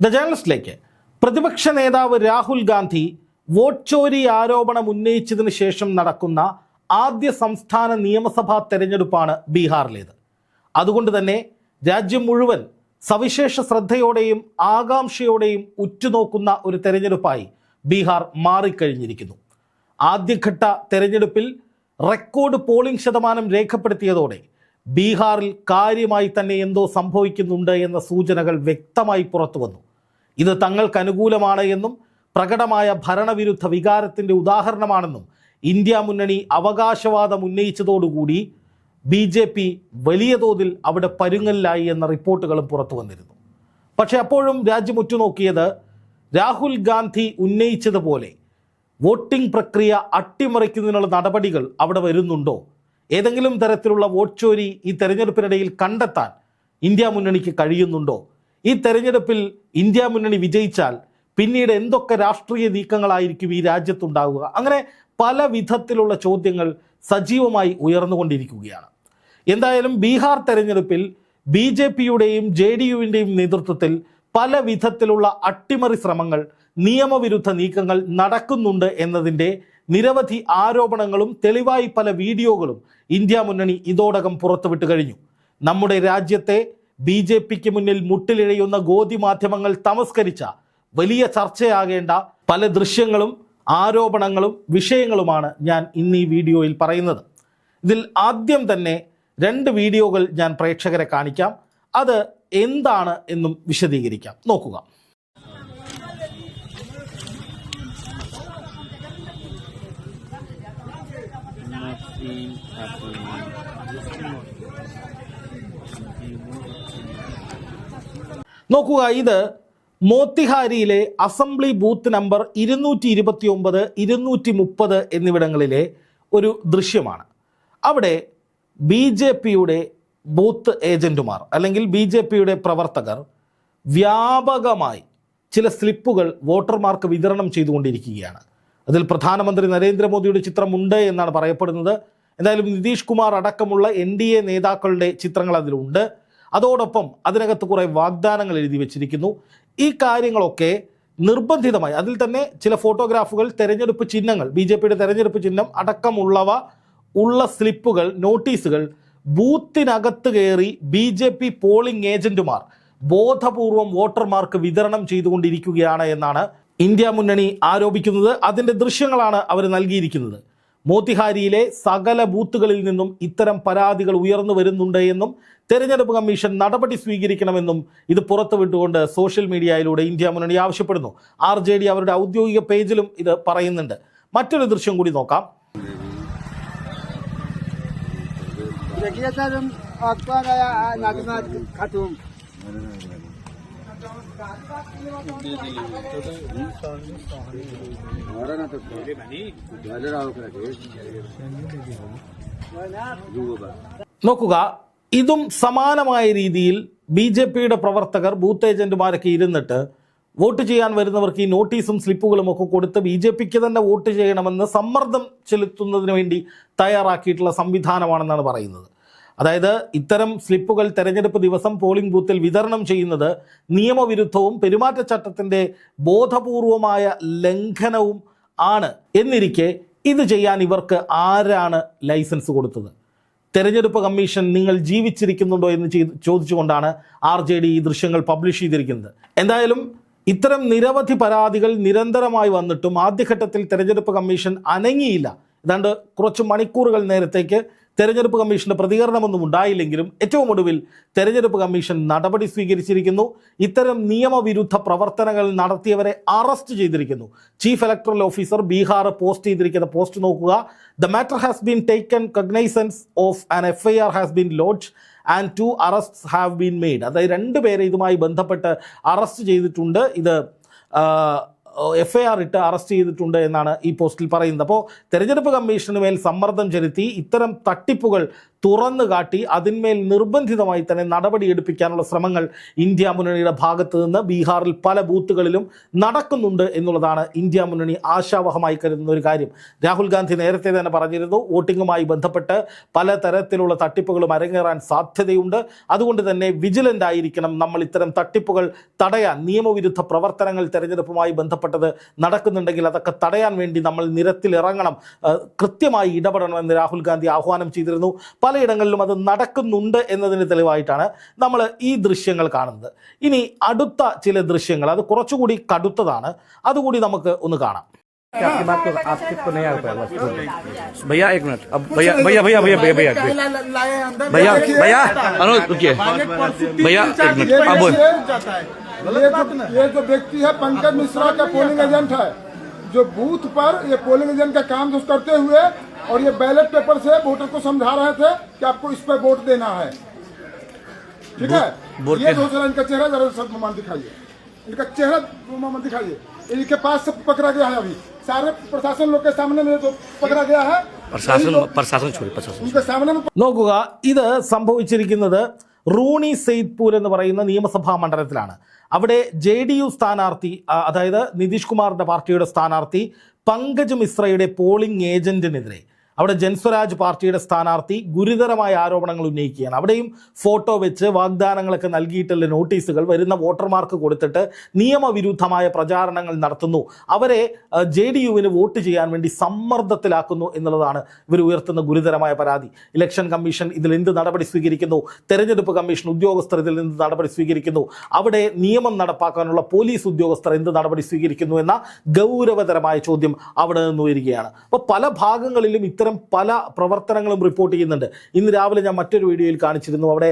The ജേണലിസ്റ്റിലേക്ക്. പ്രതിപക്ഷ നേതാവ് Rahul Gandhi vote ചോരി ആരോപണം ഉന്നയിച്ചതിന് ശേഷം നടക്കുന്ന ആദ്യ സംസ്ഥാന നിയമസഭാ തെരഞ്ഞെടുപ്പാണ് ബീഹാറിലേത്. അതുകൊണ്ട് തന്നെ രാജ്യം മുഴുവൻ സവിശേഷ ശ്രദ്ധയോടെയും ആകാംക്ഷയോടെയും ഉറ്റുനോക്കുന്ന ഒരു തെരഞ്ഞെടുപ്പായി ബീഹാർ മാറിക്കഴിഞ്ഞിരിക്കുന്നു. ആദ്യഘട്ട തെരഞ്ഞെടുപ്പിൽ റെക്കോർഡ് പോളിംഗ് ശതമാനം രേഖപ്പെടുത്തിയതോടെ ബീഹാറിൽ കാര്യമായി തന്നെ എന്തോ സംഭവിക്കുന്നുണ്ട് എന്ന സൂചനകൾ വ്യക്തമായി പുറത്തു വന്നു ഇത് തങ്ങൾക്ക് അനുകൂലമാണ് എന്നും പ്രകടമായ ഭരണവിരുദ്ധ വികാരത്തിന്റെ ഉദാഹരണമാണെന്നും ഇന്ത്യ മുന്നണി അവകാശവാദം ഉന്നയിച്ചതോടുകൂടി ബി ജെ പി വലിയ തോതിൽ അവിടെ പരുങ്ങലിലായി എന്ന റിപ്പോർട്ടുകളും പുറത്തു വന്നിരുന്നു. പക്ഷേ അപ്പോഴും രാജ്യം ഉറ്റുനോക്കിയത് രാഹുൽ ഗാന്ധി ഉന്നയിച്ചതുപോലെ വോട്ടിംഗ് പ്രക്രിയ അട്ടിമറിക്കുന്നതിനുള്ള നടപടികൾ അവിടെ വരുന്നുണ്ടോ? ഏതെങ്കിലും തരത്തിലുള്ള വോട്ട് ചോരി ഈ തെരഞ്ഞെടുപ്പിനിടയിൽ കണ്ടെത്താൻ ഇന്ത്യ മുന്നണിക്ക് കഴിയുന്നുണ്ടോ? ഈ തെരഞ്ഞെടുപ്പിൽ ഇന്ത്യ മുന്നണി വിജയിച്ചാൽ പിന്നീട് എന്തൊക്കെ രാഷ്ട്രീയ നീക്കങ്ങളായിരിക്കും ഈ രാജ്യത്തുണ്ടാവുക? അങ്ങനെ പല വിധത്തിലുള്ള ചോദ്യങ്ങൾ സജീവമായി ഉയർന്നുകൊണ്ടിരിക്കുകയാണ്. എന്തായാലും ബീഹാർ തെരഞ്ഞെടുപ്പിൽ ബി ജെ പിയുടെയും ജെ ഡി യുവിന്റെയും നേതൃത്വത്തിൽ പല വിധത്തിലുള്ള അട്ടിമറി ശ്രമങ്ങൾ നിയമവിരുദ്ധ നീക്കങ്ങൾ നടക്കുന്നുണ്ട് എന്നതിന്റെ നിരവധി ആരോപണങ്ങളും തെളിവായി പല വീഡിയോകളും ഇന്ത്യ മുന്നണി ഇതോടകം പുറത്തുവിട്ട് കഴിഞ്ഞു. നമ്മുടെ രാജ്യത്തെ ബി ജെ പിക്ക് മുന്നിൽ മുട്ടിലിഴയുന്ന ഗോതി മാധ്യമങ്ങൾ തമസ്കരിച്ച വലിയ ചർച്ചയാകേണ്ട പല ദൃശ്യങ്ങളും ആരോപണങ്ങളും വിഷയങ്ങളുമാണ് ഞാൻ ഇന്ന് ഈ വീഡിയോയിൽ പറയുന്നത്. ഇതിൽ ആദ്യം തന്നെ രണ്ട് വീഡിയോകൾ ഞാൻ പ്രേക്ഷകരെ കാണിക്കാം. അത് എന്താണ് എന്നും വിശദീകരിക്കാം. നോക്കുക. നോക്കുക ഇത് മോത്തിഹാരിയിലെ അസംബ്ലി ബൂത്ത് നമ്പർ ഇരുന്നൂറ്റി ഇരുപത്തി ഒമ്പത് ഇരുന്നൂറ്റി മുപ്പത് എന്നിവിടങ്ങളിലെ ഒരു ദൃശ്യമാണ്. അവിടെ ബി ജെ പിയുടെ ബൂത്ത് ഏജന്റുമാർ അല്ലെങ്കിൽ ബി ജെ പിയുടെ പ്രവർത്തകർ വ്യാപകമായി ചില സ്ലിപ്പുകൾ വോട്ടർമാർക്ക് വിതരണം ചെയ്തുകൊണ്ടിരിക്കുകയാണ്. അതിൽ പ്രധാനമന്ത്രി നരേന്ദ്രമോദിയുടെ ചിത്രമുണ്ട് എന്നാണ് പറയപ്പെടുന്നത്. എന്തായാലും നിതീഷ് കുമാർ അടക്കമുള്ള എൻ ഡി എ നേതാക്കളുടെ ചിത്രങ്ങൾ അതിലുണ്ട്. അതോടൊപ്പം അതിനകത്ത് കുറേ വാഗ്ദാനങ്ങൾ എഴുതി വെച്ചിരിക്കുന്നു. ഈ കാര്യങ്ങളൊക്കെ നിർബന്ധിതമായി അതിൽ തന്നെ ചില ഫോട്ടോഗ്രാഫുകൾ തെരഞ്ഞെടുപ്പ് ചിഹ്നങ്ങൾ ബി ജെ പിയുടെ തെരഞ്ഞെടുപ്പ് ചിഹ്നം അടക്കമുള്ളവ ഉള്ള സ്ലിപ്പുകൾ നോട്ടീസുകൾ ബൂത്തിനകത്ത് കയറി ബി ജെ പി പോളിംഗ് ഏജന്റുമാർ ബോധപൂർവം വോട്ടർമാർക്ക് വിതരണം ചെയ്തുകൊണ്ടിരിക്കുകയാണ് എന്നാണ് ഇന്ത്യ മുന്നണി ആരോപിക്കുന്നത്. അതിന്റെ ദൃശ്യങ്ങളാണ് അവർ നൽകിയിരിക്കുന്നത്. മോത്തിഹാരിയിലെ സകല ബൂത്തുകളിൽ നിന്നും ഇത്തരം പരാതികൾ ഉയർന്നു വരുന്നുണ്ട് എന്നും തെരഞ്ഞെടുപ്പ് കമ്മീഷൻ നടപടി സ്വീകരിക്കണമെന്നും ഇത് പുറത്തുവിട്ടുകൊണ്ട് സോഷ്യൽ മീഡിയയിലൂടെ ഇന്ത്യ മുന്നണി ആവശ്യപ്പെടുന്നു. ആർ ജെ ഡി അവരുടെ ഔദ്യോഗിക പേജിലും ഇത് പറയുന്നുണ്ട്. മറ്റൊരു ദൃശ്യം കൂടി നോക്കാം. നോക്കുക ഇതും സമാനമായ രീതിയിൽ ബി ജെ പിയുടെ പ്രവർത്തകർ ബൂത്ത് ഏജന്റുമാരൊക്കെ ഇരുന്നിട്ട് വോട്ട് ചെയ്യാൻ വരുന്നവർക്ക് ഈ നോട്ടീസും സ്ലിപ്പുകളും ഒക്കെ കൊടുത്ത് ബി ജെ പിക്ക് തന്നെ വോട്ട് ചെയ്യണമെന്ന് സമ്മർദ്ദം ചെലുത്തുന്നതിന് വേണ്ടി തയ്യാറാക്കിയിട്ടുള്ള സംവിധാനമാണെന്നാണ് പറയുന്നത്. അതായത് ഇത്തരം സ്ലിപ്പുകൾ തെരഞ്ഞെടുപ്പ് ദിവസം പോളിംഗ് ബൂത്തിൽ വിതരണം ചെയ്യുന്നത് നിയമവിരുദ്ധവും പെരുമാറ്റച്ചട്ടത്തിന്റെ ബോധപൂർവമായ ലംഘനവും ആണ്. എന്നിരിക്കെ ഇത് ചെയ്യാൻ ഇവർക്ക് ആരാണ് ലൈസൻസ് കൊടുത്തത്? തെരഞ്ഞെടുപ്പ് കമ്മീഷൻ നിങ്ങൾ ജീവിച്ചിരിക്കുന്നുണ്ടോ എന്ന് ചോദിച്ചുകൊണ്ടാണ് ആർ ജെ ഡി ഈ ദൃശ്യങ്ങൾ പബ്ലിഷ് ചെയ്തിരിക്കുന്നത്. എന്തായാലും ഇത്തരം നിരവധി പരാതികൾ നിരന്തരമായി വന്നിട്ടും ആദ്യഘട്ടത്തിൽ തെരഞ്ഞെടുപ്പ് കമ്മീഷൻ അനങ്ങിയില്ല. ഏതാണ്ട് കുറച്ച് മണിക്കൂറുകൾ നേരത്തേക്ക് തെരഞ്ഞെടുപ്പ് കമ്മീഷന്റെ പ്രതികരണമൊന്നും ഉണ്ടായില്ലെങ്കിലും ഏറ്റവും ഒടുവിൽ തെരഞ്ഞെടുപ്പ് കമ്മീഷൻ നടപടി സ്വീകരിച്ചിരിക്കുന്നു. ഇത്തരം നിയമവിരുദ്ധ പ്രവർത്തനങ്ങൾ നടത്തിയവരെ അറസ്റ്റ് ചെയ്തിരിക്കുന്നു. Chief electoral officer Bihar post ചെയ്തിരിക്കുന്ന പോസ്റ്റ് നോക്കുക. The matter has been taken cognizance of an F I R has been lodge and two arrest have been made അതായത് രണ്ട് പേരെ ഇതുമായി ബന്ധപ്പെട്ട് അറസ്റ്റ് ചെയ്തിട്ടുണ്ട്. ഇത് എഫ് ഐ ആർ ഇട്ട് അറസ്റ്റ് ചെയ്തിട്ടുണ്ട് എന്നാണ് ഈ പോസ്റ്റിൽ പറയുന്നത്. അപ്പോൾ തെരഞ്ഞെടുപ്പ് കമ്മീഷന് മേൽ സമ്മർദ്ദം ചെലുത്തി ഇത്തരം തട്ടിപ്പുകൾ തുറന്നു കാട്ടി അതിന്മേൽ നിർബന്ധിതമായി തന്നെ നടപടിയെടുപ്പിക്കാനുള്ള ശ്രമങ്ങൾ ഇന്ത്യ മുന്നണിയുടെ ഭാഗത്തു നിന്ന് ബീഹാറിൽ പല ബൂത്തുകളിലും നടക്കുന്നുണ്ട് എന്നുള്ളതാണ് ഇന്ത്യ മുന്നണി ആശാവഹമായി കരുതുന്ന ഒരു കാര്യം. രാഹുൽ ഗാന്ധി നേരത്തെ തന്നെ പറഞ്ഞിരുന്നു വോട്ടിങ്ങുമായി ബന്ധപ്പെട്ട് പലതരത്തിലുള്ള തട്ടിപ്പുകളും അരങ്ങേറാൻ സാധ്യതയുണ്ട്. അതുകൊണ്ട് തന്നെ വിജിലന്റ് ആയിരിക്കണം നമ്മൾ ഇത്തരം തട്ടിപ്പുകൾ തടയാൻ. നിയമവിരുദ്ധ പ്രവർത്തനങ്ങൾ തെരഞ്ഞെടുപ്പുമായി ബന്ധപ്പെട്ടത് നടക്കുന്നുണ്ടെങ്കിൽ അതൊക്കെ തടയാൻ വേണ്ടി നമ്മൾ നിരത്തിലിറങ്ങണം ഏഹ് കൃത്യമായി ഇടപെടണമെന്ന് രാഹുൽ ഗാന്ധി ആഹ്വാനം ചെയ്തിരുന്നു പലയിടങ്ങളിലും അത് നടക്കുന്നുണ്ട് എന്നതിന് തെളിവായിട്ടാണ് നമ്മൾ ഈ ദൃശ്യങ്ങൾ കാണുന്നത് ഇനി അടുത്ത ചില ദൃശ്യങ്ങൾ അത് കുറച്ചുകൂടി കടുത്തതാണ് അതുകൂടി നമുക്ക് ഒന്ന് കാണാം आपकी बात को आपके को नहीं आ पाया बस भैया एक मिनट अब भैया भैया भैया भैया भैया भैया भैया भैया अनुज रुकिए भैया एक मिनट ये अब बोल- ये जो ये जो व्यक्ति है पंकज मिश्रा का पोलिंग एजेंट है जो बूथ पर ये पोलिंग एजेंट का काम जो करते हुए और ये बैलेट पेपर से वोटर को समझा रहे थे कि आपको इस पे वोट देना है ठीक है वोट ये के- दो जरा इनका चेहरा जरा सब मोमान दिखाइए इनका चेहरा मोमान दिखाइए इनके पास से पकड़ा गया है अभी सारे प्रशासन लोग के सामने में जो पकड़ा गया है यही प्रशासन लोग- प्रशासन छोड़िए प्रशासन उनके सामने में നോക്കുക ഇത് സംഭവിച്ചിരിക്കുന്നത് റൂണി സെയ്ദ്പൂർ എന്ന് പറയുന്ന നിയമസഭാ മണ്ഡലത്തിലാണ്. അവിടെ ജെ ഡി യു സ്ഥാനാർത്ഥി അതായത് നിതീഷ് കുമാറിന്റെ പാർട്ടിയുടെ സ്ഥാനാർത്ഥി പങ്കജ് മിശ്രയുടെ പോളിംഗ് ഏജന്റിനെതിരെ അവിടെ ജൻസ്വരാജ് പാർട്ടിയുടെ സ്ഥാനാർത്ഥി ഗുരുതരമായ ആരോപണങ്ങൾ ഉന്നയിക്കുകയാണ്. അവിടെയും ഫോട്ടോ വെച്ച് വാഗ്ദാനങ്ങളൊക്കെ നൽകിയിട്ടുള്ള നോട്ടീസുകൾ വരുന്ന വോട്ടർമാർക്ക് കൊടുത്തിട്ട് നിയമവിരുദ്ധമായ പ്രചാരണങ്ങൾ നടത്തുന്നു. അവരെ ജെ ഡി യുവിന് വോട്ട് ചെയ്യാൻ വേണ്ടി സമ്മർദ്ദത്തിലാക്കുന്നു എന്നുള്ളതാണ് ഇവർ ഉയർത്തുന്ന ഗുരുതരമായ പരാതി. ഇലക്ഷൻ കമ്മീഷൻ ഇതിൽ എന്ത് നടപടി സ്വീകരിക്കുന്നു? തെരഞ്ഞെടുപ്പ് കമ്മീഷൻ ഉദ്യോഗസ്ഥർ ഇതിൽ എന്ത് നടപടി സ്വീകരിക്കുന്നു? അവിടെ നിയമം നടപ്പാക്കാനുള്ള പോലീസ് ഉദ്യോഗസ്ഥർ എന്ത് നടപടി സ്വീകരിക്കുന്നു എന്ന ഗൗരവതരമായ ചോദ്യം അവിടെ നിന്ന് ഉയരുകയാണ് അപ്പോൾ പല ഭാഗങ്ങളിലും ഇത്തരം പല പ്രവർത്തനങ്ങളും റിപ്പോർട്ട് ചെയ്യുന്നുണ്ട്. ഇന്ന് രാവിലെ ഞാൻ മറ്റൊരു വീഡിയോയിൽ കാണിച്ചിരുന്നു. അവിടെ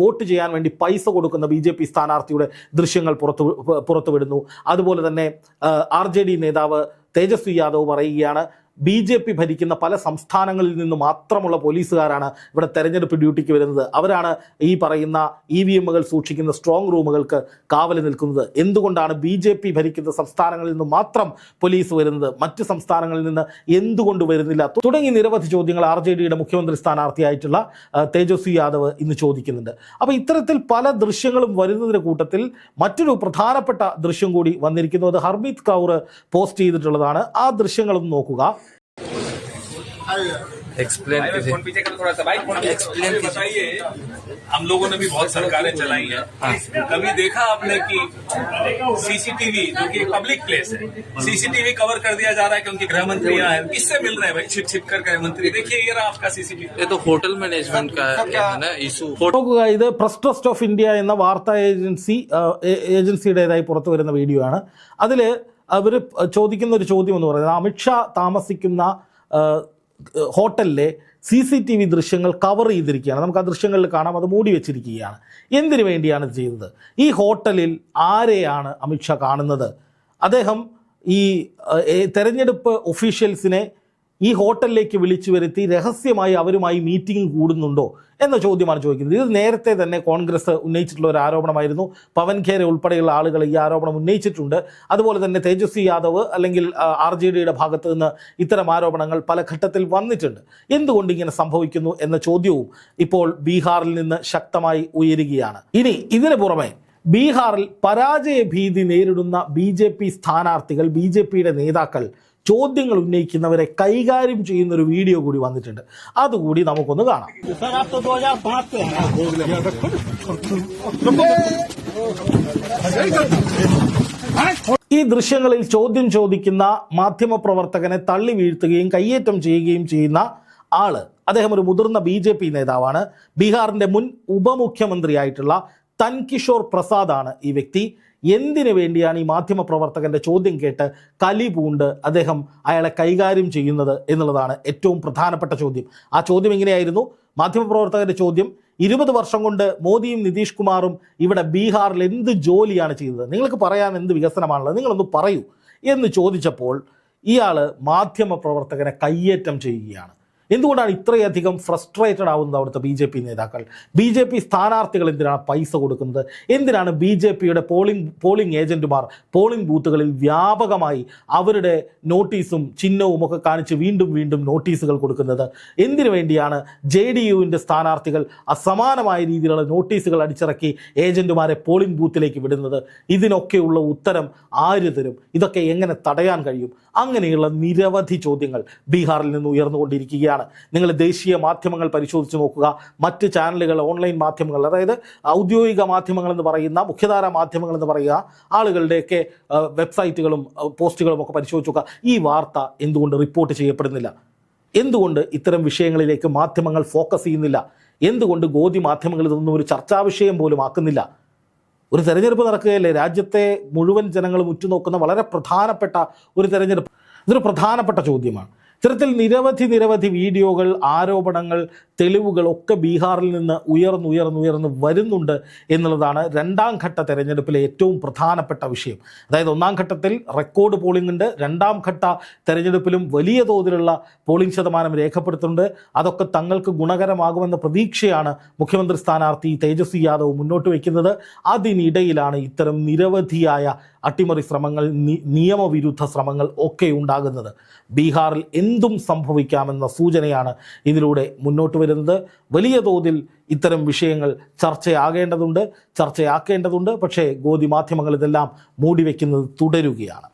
വോട്ട് ചെയ്യാൻ വേണ്ടി പൈസ കൊടുക്കുന്ന ബി ജെ പി സ്ഥാനാർത്ഥിയുടെ ദൃശ്യങ്ങൾ പുറത്തു പുറത്തുവിടുന്നു. അതുപോലെ തന്നെ ആർ ജെ ഡി നേതാവ് തേജസ്വി യാദവ് പറയുകയാണ് ബി ജെ പി ഭരിക്കുന്ന പല സംസ്ഥാനങ്ങളിൽ നിന്ന് മാത്രമുള്ള പോലീസുകാരാണ് ഇവിടെ തെരഞ്ഞെടുപ്പ് ഡ്യൂട്ടിക്ക് വരുന്നത്. അവരാണ് ഈ പറയുന്ന ഇ വി എമ്മുകൾ സൂക്ഷിക്കുന്ന സ്ട്രോങ് റൂമുകൾക്ക് കാവൽ നിൽക്കുന്നത്. എന്തുകൊണ്ടാണ് ബി ജെ പി ഭരിക്കുന്ന സംസ്ഥാനങ്ങളിൽ നിന്ന് മാത്രം പോലീസ് വരുന്നത്? മറ്റ് സംസ്ഥാനങ്ങളിൽ നിന്ന് എന്തുകൊണ്ട് വരുന്നില്ല? തുടങ്ങി നിരവധി ചോദ്യങ്ങൾ ആർ ജെ ഡിയുടെ മുഖ്യമന്ത്രി സ്ഥാനാർത്ഥിയായിട്ടുള്ള തേജസ്വി യാദവ് ഇന്ന് ചോദിക്കുന്നുണ്ട്. അപ്പോൾ ഇത്തരത്തിൽ പല ദൃശ്യങ്ങളും വരുന്നതിന്റെ കൂട്ടത്തിൽ മറ്റൊരു പ്രധാനപ്പെട്ട ദൃശ്യം കൂടി വന്നിരിക്കുന്നു. അത് ഹർമീത് കൗർ പോസ്റ്റ് ചെയ്തിട്ടുള്ളതാണ്. ആ ദൃശ്യങ്ങളൊന്ന് നോക്കുക. एक्सप्लेन फोन पीछे कर थोड़ा सा भाई फोन एक्सप्लेन बताइए हम लोगों ने भी बहुत सरकारें चलाई हैं कभी देखा आपने कि सीसीटीवी जो कि पब्लिक प्लेस है सीसीटीवी कवर कर दिया जा रहा है क्योंकि गृह मंत्री यहाँ है किससे मिल रहे हैं भाई छिप छिप कर गृह मंत्री देखिए ये रहा आपका सीसीटीवी ये तो होटल मैनेजमेंट का है ना इशू നോക്കുക ഇത് പ്രസ് ട്രസ്റ്റ് ഓഫ് ഇന്ത്യ എന്ന വാർത്താ ഏജൻസി ആ, ഏ- ഏജൻസിയുടേതായി പുറത്തു വരുന്ന വീഡിയോ ആണ് അതിൽ അവർ ചോദിക്കുന്ന ഒരു ചോദ്യം എന്ന് പറയുന്നത് അമിത്ഷാ താമസിക്കുന്ന ആ, ഹോട്ടലിലെ സി സി ടി വി ദൃശ്യങ്ങൾ കവർ ചെയ്തിരിക്കുകയാണ്. നമുക്ക് ആ ദൃശ്യങ്ങളിൽ കാണാം. അത് മൂടി വെച്ചിരിക്കുകയാണ്. എന്തിനു വേണ്ടിയാണ് ഇത് ചെയ്തത്? ഈ ഹോട്ടലിൽ ആരെയാണ് അമിത്ഷാ കാണുന്നത്? അദ്ദേഹം ഈ തെരഞ്ഞെടുപ്പ് ഒഫീഷ്യൽസിനെ ഈ ഹോട്ടലിലേക്ക് വിളിച്ചു വരുത്തി രഹസ്യമായി അവരുമായി മീറ്റിംഗ് കൂടുന്നുണ്ടോ എന്ന ചോദ്യമാണ് ചോദിക്കുന്നത്. ഇത് നേരത്തെ തന്നെ കോൺഗ്രസ് ഉന്നയിച്ചിട്ടുള്ള ഒരു ആരോപണമായിരുന്നു. പവൻ ഖേര ഉൾപ്പെടെയുള്ള ആളുകൾ ഈ ആരോപണം ഉന്നയിച്ചിട്ടുണ്ട്. അതുപോലെ തന്നെ തേജസ്വി യാദവ് അല്ലെങ്കിൽ ആർ ജെ ഡിയുടെ ഭാഗത്ത് നിന്ന് ഇത്തരം ആരോപണങ്ങൾ പല ഘട്ടത്തിൽ വന്നിട്ടുണ്ട്. എന്തുകൊണ്ട് ഇങ്ങനെ സംഭവിക്കുന്നു എന്ന ചോദ്യവും ഇപ്പോൾ ബീഹാറിൽ നിന്ന് ശക്തമായി ഉയരുകയാണ്. ഇനി ഇതിനു പുറമെ ബീഹാറിൽ പരാജയ ഭീതി നേരിടുന്ന ബി ജെ പി സ്ഥാനാർത്ഥികൾ ബി ജെ പിയുടെ നേതാക്കൾ ചോദ്യങ്ങൾ ഉന്നയിക്കുന്നവരെ കൈകാര്യം ചെയ്യുന്ന ഒരു വീഡിയോ കൂടി വന്നിട്ടുണ്ട്. അതുകൂടി നമുക്കൊന്ന് കാണാം. ഈ ദൃശ്യങ്ങളിൽ ചോദ്യം ചോദിക്കുന്ന മാധ്യമപ്രവർത്തകനെ തള്ളി വീഴ്ത്തുകയും കയ്യേറ്റം ചെയ്യുകയും ചെയ്യുന്ന ആൾ അദ്ദേഹം ഒരു മുതിർന്ന ബി ജെ പി നേതാവാണ്. ബീഹാറിന്റെ മുൻ ഉപമുഖ്യമന്ത്രിയായിട്ടുള്ള തൻകിഷോർ പ്രസാദാണ് ഈ വ്യക്തി. എന്തിനു വേണ്ടിയാണ് ഈ മാധ്യമ പ്രവർത്തകന്റെ ചോദ്യം കേട്ട് കലി പൂണ്ട് അദ്ദേഹം അയാളെ കൈകാര്യം ചെയ്യുന്നത് എന്നുള്ളതാണ് ഏറ്റവും പ്രധാനപ്പെട്ട ചോദ്യം. ആ ചോദ്യം എങ്ങനെയായിരുന്നു? മാധ്യമപ്രവർത്തകന്റെ ചോദ്യം ഇരുപത് വർഷം കൊണ്ട് മോദിയും നിതീഷ് കുമാറും ഇവിടെ ബീഹാറിൽ എന്ത് ജോലിയാണ് ചെയ്തത്? നിങ്ങൾക്ക് പറയാൻ എന്ത് വികസനമാണുള്ളത്? നിങ്ങളൊന്ന് പറയൂ. എന്ന് ചോദിച്ചപ്പോൾ ഇയാൾ മാധ്യമപ്രവർത്തകനെ കയ്യേറ്റം ചെയ്യുകയാണ്. എന്തുകൊണ്ടാണ് ഇത്രയധികം ഫ്രസ്ട്രേറ്റഡ് ആവുന്നത് അവിടുത്തെ ബി ജെ പി നേതാക്കൾ? ബി ജെ പി സ്ഥാനാർത്ഥികൾ എന്തിനാണ് പൈസ കൊടുക്കുന്നത്? എന്തിനാണ് ബി ജെ പിയുടെ പോളിംഗ് പോളിംഗ് ഏജന്റുമാർ പോളിംഗ് ബൂത്തുകളിൽ വ്യാപകമായി അവരുടെ നോട്ടീസും ചിഹ്നവും ഒക്കെ കാണിച്ച് വീണ്ടും വീണ്ടും നോട്ടീസുകൾ കൊടുക്കുന്നത്? എന്തിനു വേണ്ടിയാണ് ജെ ഡി യുവിന്റെ സ്ഥാനാർത്ഥികൾ അസമാനമായ രീതിയിലുള്ള നോട്ടീസുകൾ അടിച്ചിറക്കി ഏജന്റുമാരെ പോളിംഗ് ബൂത്തിലേക്ക് വിടുന്നത്? ഇതിനൊക്കെയുള്ള ഉത്തരം ആര് തരും? ഇതൊക്കെ എങ്ങനെ തടയാൻ കഴിയും? അങ്ങനെയുള്ള നിരവധി ചോദ്യങ്ങൾ ബീഹാറിൽ നിന്ന് ഉയർന്നുകൊണ്ടിരിക്കുകയാണ്. നിങ്ങൾ ദേശീയ മാധ്യമങ്ങൾ പരിശോധിച്ച് നോക്കുക. മറ്റ് ചാനലുകൾ ഓൺലൈൻ മാധ്യമങ്ങൾ അതായത് ഔദ്യോഗിക മാധ്യമങ്ങൾ എന്ന് പറയുന്ന മുഖ്യധാര മാധ്യമങ്ങൾ എന്ന് പറയുക ആളുകളുടെയൊക്കെ വെബ്സൈറ്റുകളും പോസ്റ്റുകളും ഒക്കെ പരിശോധിച്ച് നോക്കുക. ഈ വാർത്ത എന്തുകൊണ്ട് റിപ്പോർട്ട് ചെയ്യപ്പെടുന്നില്ല? എന്തുകൊണ്ട് ഇത്തരം വിഷയങ്ങളിലേക്ക് മാധ്യമങ്ങൾ ഫോക്കസ് ചെയ്യുന്നില്ല? എന്തുകൊണ്ട് ഗോതി മാധ്യമങ്ങൾ ഇതൊന്നും ഒരു ചർച്ചാ വിഷയം പോലും ആക്കുന്നില്ല? ഒരു തെരഞ്ഞെടുപ്പ് നടക്കുകയല്ലേ? രാജ്യത്തെ മുഴുവൻ ജനങ്ങളും ഉറ്റുനോക്കുന്ന വളരെ പ്രധാനപ്പെട്ട ഒരു തെരഞ്ഞെടുപ്പ്. ഇതൊരു പ്രധാനപ്പെട്ട ചോദ്യമാണ്. ഇത്തരത്തിൽ നിരവധി നിരവധി വീഡിയോകൾ ആരോപണങ്ങൾ തെളിവുകൾ ഒക്കെ ബീഹാറിൽ നിന്ന് ഉയർന്നുയർന്നുയർന്ന് വരുന്നുണ്ട് എന്നുള്ളതാണ് രണ്ടാം ഘട്ട തെരഞ്ഞെടുപ്പിലെ ഏറ്റവും പ്രധാനപ്പെട്ട വിഷയം. അതായത് ഒന്നാം ഘട്ടത്തിൽ റെക്കോർഡ് പോളിംഗ് ഉണ്ട്. രണ്ടാം ഘട്ട തെരഞ്ഞെടുപ്പിലും വലിയ തോതിലുള്ള പോളിംഗ് ശതമാനം രേഖപ്പെടുത്തുന്നുണ്ട്. അതൊക്കെ തങ്ങൾക്ക് ഗുണകരമാകുമെന്ന പ്രതീക്ഷയാണ് മുഖ്യമന്ത്രി സ്ഥാനാർത്ഥി തേജസ്വി യാദവ് മുന്നോട്ട് വയ്ക്കുന്നത് അതിനിടയിലാണ് ഇത്തരം നിരവധിയായ അട്ടിമറി ശ്രമങ്ങൾ നിയമവിരുദ്ധ ശ്രമങ്ങൾ ഒക്കെ ഉണ്ടാകുന്നത്. ബീഹാറിൽ എന്തും സംഭവിക്കാമെന്ന സൂചനയാണ് ഇതിലൂടെ മുന്നോട്ട് വരുന്നത്. വലിയ തോതിൽ ഇത്തരം വിഷയങ്ങൾ ചർച്ചയാകേണ്ടതുണ്ട് ചർച്ചയാക്കേണ്ടതുണ്ട്. പക്ഷേ ഗോതി മാധ്യമങ്ങൾ ഇതെല്ലാം മൂടിവെക്കുന്നത് തുടരുകയാണ്.